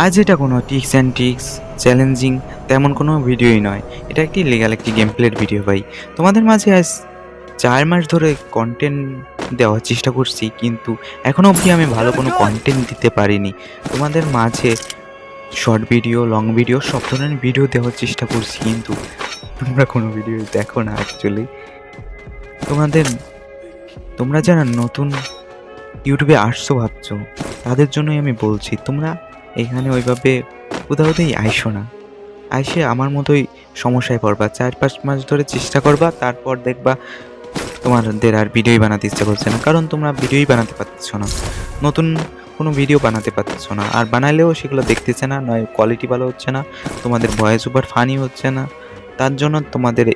আজ এটা কোনো টিক্স অ্যান্ড ট্রিক্স, চ্যালেঞ্জিং তেমন কোনো ভিডিওই নয়। এটা একটি লিগাল একটি গেম প্লের ভিডিও ভাই। তোমাদের মাঝে আজ চার মাস ধরে কন্টেন্ট দেওয়ার চেষ্টা করছি, কিন্তু এখনও অবধি আমি ভালো কোনো কন্টেন্ট দিতে পারিনি। তোমাদের মাঝে শর্ট ভিডিও লং ভিডিও সব ধরনের ভিডিও দেওয়ার চেষ্টা করছি, কিন্তু তোমরা কোনো ভিডিও দেখো না অ্যাকচুয়ালি তোমাদের, তোমরা যারা নতুন, ইউটিউবে আসছো ভাবছ, তাদের জন্যই আমি বলছি, তোমরা এখানে ওইভাবে কোথাওতেই আইসো না। আইসে আমার মতোই সমস্যায় পড়বা। চার পাঁচ মাস ধরে চেষ্টা করবা, তারপর দেখবা তোমাদের আর ভিডিওই বানাতে ইচ্ছা করছে না। কারণ তোমরা ভিডিওই বানাতে পারছ না। নতুন কোনো ভিডিও বানাতে পারছ না। আর বানালেও সেগুলো দেখতেছে না, নয় কোয়ালিটি ভালো হচ্ছে না, তোমাদের ভয়েস ওভার ফানি হচ্ছে না। তার জন্য তোমাদের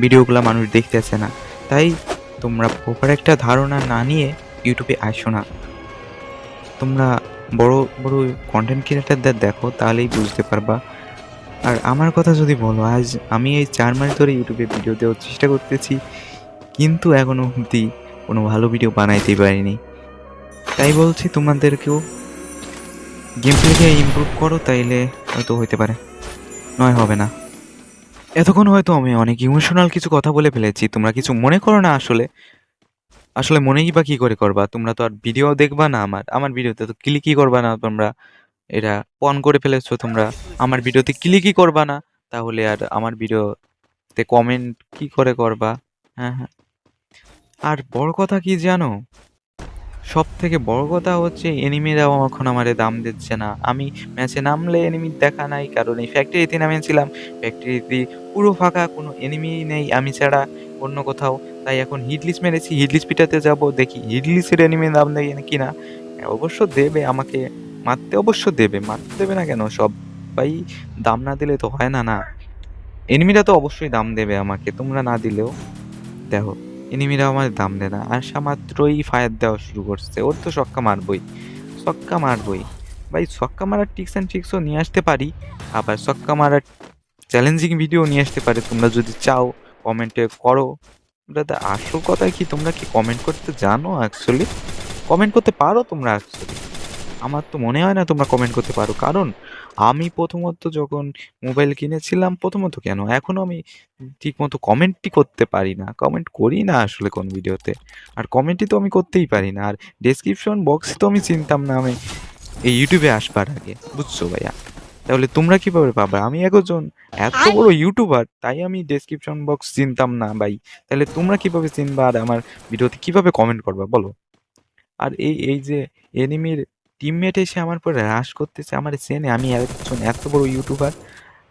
ভিডিওগুলো মানুষ দেখতেছে না। তাই তোমরা প্রপার একটা ধারণা না নিয়ে ইউটিউবে আসো না। তোমরা বড় বড় কন্টেন্ট ক্রিয়েটারদের দেখো, তাহলেই বুঝতে পারবা। আর আমার কথা যদি বলো, আজ আমি এই চার মাস ধরে ইউটিউবে ভিডিও দেওয়ার চেষ্টা করতেছি, কিন্তু এখনও অবধি কোনো ভালো ভিডিও বানাইতেই পারিনি। তাই বলছি তোমাদেরকেও গেম প্লেকে ইমপ্রুভ করো, তাইলে হয়তো হইতে পারে। নয়, হবে না। এতক্ষণ হয়তো আমি অনেক ইমোশনাল কিছু কথা বলে ফেলেছি, তোমরা কিছু মনে করো না আসলে। আসলে মনেই বা কি করে করবা? তোমরা তো আর ভিডিও দেখবা না আমার। আমার ভিডিওতে তো ক্লিকই করবা না তোমরা। এটা পন করে ফেলেছো তোমরা। আমার ভিডিওতে ক্লিকই করবা না। তাহলে আর আমার ভিডিওতে কমেন্ট কি করে করবা? হ্যাঁ হ্যাঁ। আর বড় কথা কি জানো? সব থেকে বড় কথা হচ্ছে এনিমিরাও এখন আমারে দাম দিচ্ছে না। আমি ম্যাচে নামলে এনিমি দেখা নাই, কারণ এই ফ্যাক্টরিতে নামিয়েছিলাম ফ্যাক্টরিতে পুরো ফাঁকা, কোনো এনিমি নেই। আমি ছাড়া অন্য কোথাও। তাই এখন হিডলিস মেরেছি। হিডলিস পিটাতে যাব, দেখি হিডলিসের এনিমি দাম দেয় কি না অবশ্য দেবে, আমাকে মারতে অবশ্য দেবে। মারতে দেবে না কেন? সবাই দাম না দিলে তো হয় না না। এনিমিরা তো অবশ্যই দাম দেবে আমাকে। তোমরা না দিলেও দেখো। এনিমিরা আমার দাম দেয় না। আশা মাত্রই ফায়ার দেওয়া শুরু করছে। ওর তো সক্কা মারবই। সক্কা মারবই। ভাই সক্কা মারার টিক্স অ্যান্ড ট্রিক্সও নিয়ে আসতে পারি। আবার সক্কা মারার চ্যালেঞ্জিং ভিডিও নিয়ে আসতে পারে। তোমরা যদি চাও কমেন্টে করো। দাদা আসল কথা কি? তোমরা কি কমেন্ট করতে জানো অ্যাকচুয়ালি কমেন্ট করতে পারো তোমরা অ্যাকচুয়ালি আমার তো মনে হয় না তোমরা কমেন্ট করতে পারো। কারণ আমি প্রথমত যখন মোবাইল কিনেছিলাম প্রথমত কেন? এখনও আমি ঠিকমতো কমেন্টই করতে পারি না। কমেন্ট করি না আসলে কোন ভিডিওতে আর কমেন্টই তো আমি করতেই পারি না। আর ডেসক্রিপশন বক্সে তো আমি চিনতাম না আমি এই ইউটিউবে আসবার আগে। বুঝছ ভাইয়া? তাহলে তোমরা কীভাবে পাবে? আমি একজন এত বড় ইউটিউবার তাই আমি ডেসক্রিপশন বক্স চিনতাম না ভাই। তাহলে তোমরা কীভাবে চিনবা? আর আমার ভিডিওতে কীভাবে কমেন্ট করবা? বলো। আর এই এই যে এনিমির টিমমেট এসে আমার পরে হ্রাস করতেছে, আমার চেনে আমি একজন এত বড় ইউটিউবার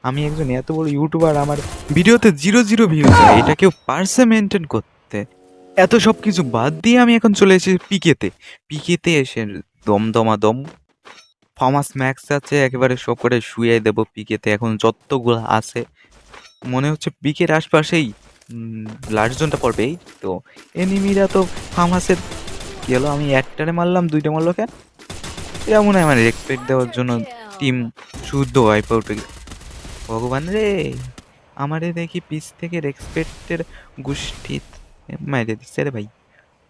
আমি একজন এত বড় ইউটিউবার আমার ভিডিওতে জিরো জিরো ভিউজ এটা কেউ পারছে মেনটেন করতে। এত সব কিছু বাদ দিয়ে আমি এখন চলে এসেছি পিকেতে পিকেতে এসে দম দমা ফার্মাস ম্যাক্স আছে, একেবারে সব করে শুয়ে দেবো পিকেতে এখন যতগুলো আছে, মনে হচ্ছে পিকের আশপাশেই লার্জ জোনটা পড়বে এই তো এনিমিরা তো ফার্মাসের হলো আমি একটারে মারলাম, দুইটা মারলো কেন? এরা মনে হয় আমার রেসপেক্ট দেওয়ার জন্য টিম শুদ্ধ ওয়াইপ আউট ভগবান রে, আমারে দেখি পিস থেকে রেসপেক্টের গোষ্ঠী মাইরে দিচ্ছে রে ভাই।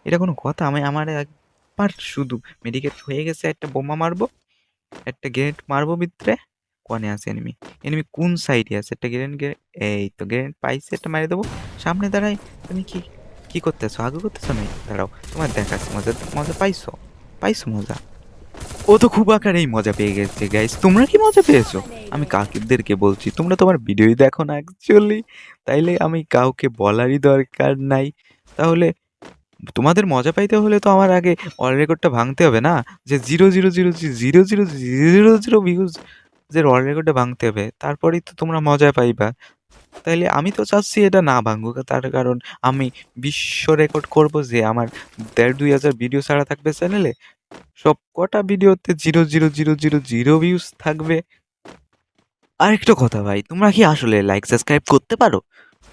এটা কোনো কথা? আমি, আমার একবার শুধু মেডিকেট হয়ে গেছে, একটা বোমা মারবো, একটা গ্রেনেড মারবো ভিতরে কোয়ানে আছে এনিমি এনিমি কোন সাইডে আছে? একটা গ্রেনেড এই তো গ্রেনেড পাইছে, একটা মারি দেবো। সামনে দাঁড়াই তুমি কি কি করতেছো? আগে করতেছো নাই দাঁড়াও, তোমার দেখাচ্ছে, মজা মজা পাইছো? পাইছো মজা? ও তো খুব আকারেই মজা পেয়ে গেছে গাইস তোমরা কি মজা পেয়েছ? আমি কাকিদেরকে বলছি, তোমরা তোমার ভিডিওই দেখো না অ্যাকচুয়ালি তাইলে আমি কাউকে বলারই দরকার নাই। তাহলে তোমাদের মজা পাইতে হলে তো আমার আগে অল রেকর্ডটা ভাঙতে হবে না? যে zero zero zero zero zero zero zero views যে অল রেকর্ডটা ভাঙতে হবে, তারপরেই তো তোমরা মজা পাইবা। তাইলে আমি তো চাচ্ছি এটা না ভাঙুক, তার কারণ আমি বিশ্ব রেকর্ড করব যে আমার দেড় দুই হাজার ভিডিও ছাড়া থাকবে চ্যানেলে সব কটা ভিডিওতে zero zero zero zero zero views থাকবে। আর আরেকটা কথা ভাই, তোমরা কি আসলে লাইক সাবস্ক্রাইব করতে পারো?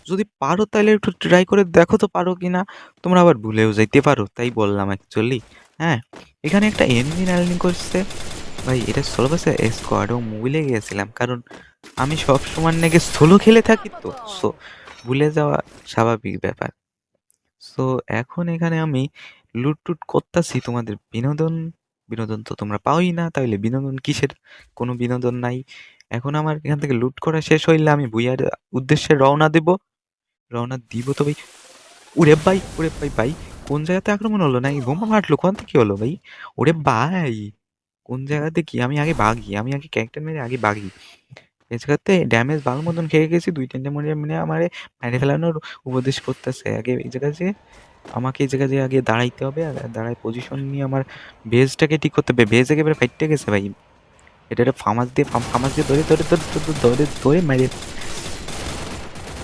যদি পারো তাহলে একটু ট্রাই করে দেখো তো পারো কি না তোমরা আবার ভুলেও যাইতে পারো, তাই বললাম অ্যাকচুয়ালি হ্যাঁ। এখানে একটা এনজিন অ্যালিং করছে। ভাই, এটা ষোলো বছর স্কোয়াডও ভুলে গিয়েছিলাম কারণ আমি সব সময় নাকি সোলো খেলে থাকি তো সো ভুলে যাওয়া স্বাভাবিক ব্যাপার। সো এখন এখানে আমি লুট টুট করতেছি তোমাদের বিনোদন? বিনোদন তো তোমরা পাওই না তাহলে বিনোদন কিসের? কোনো বিনোদন নাই। এখন আমার এখান থেকে লুট করা শেষ হইলে আমি ভুইয়ার উদ্দেশ্যে রওনা দেব। রওনা দিব তো ভাই। ওরে ভাই ওরে ভাই ভাই, কোন জায়গাতে আক্রমণ হলো নাকি? বোমা ফাটলো, কোন থেকে হলো ভাই? ওরে ভাই, কোন জায়গাতে কি? আমি আগে বাগি, আমি আগে ক্যারেক্টার মেরে আগে বাগি। এছাড়াতে ড্যামেজ ভালো মতন খেয়ে গেছি, দুই তিনটে মনে মানে আমার মেরে ফেলানোর উপদেশ করতেছে। আগে এই জায়গা যে আমাকে এই জায়গা যে আগে দাঁড়াইতে হবে আর দাঁড়ায় পজিশন নিয়ে আমার ভেজটাকে ঠিক করতে হবে। বেজ একেবারে ফাইটতে গেছে ভাই। এটা একটা ফামাস দিয়ে, ফাম- ফামাস দিয়ে ধরে ধরে ধরে ধরে ধরে ধরে মেরে।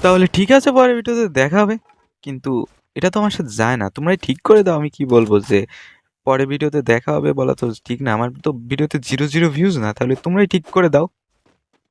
তাহলে ঠিক আছে, পরের ভিডিওতে দেখা হবে। কিন্তু এটা তো আমার সাথে যায় না। তোমরাই ঠিক করে দাও, আমি কি বলব যে পরের ভিডিওতে দেখা হবে বলা তো ঠিক না। আমার তো ভিডিওতে জিরো জিরো ভিউজ না। তাহলে তোমরাই ঠিক করে দাও।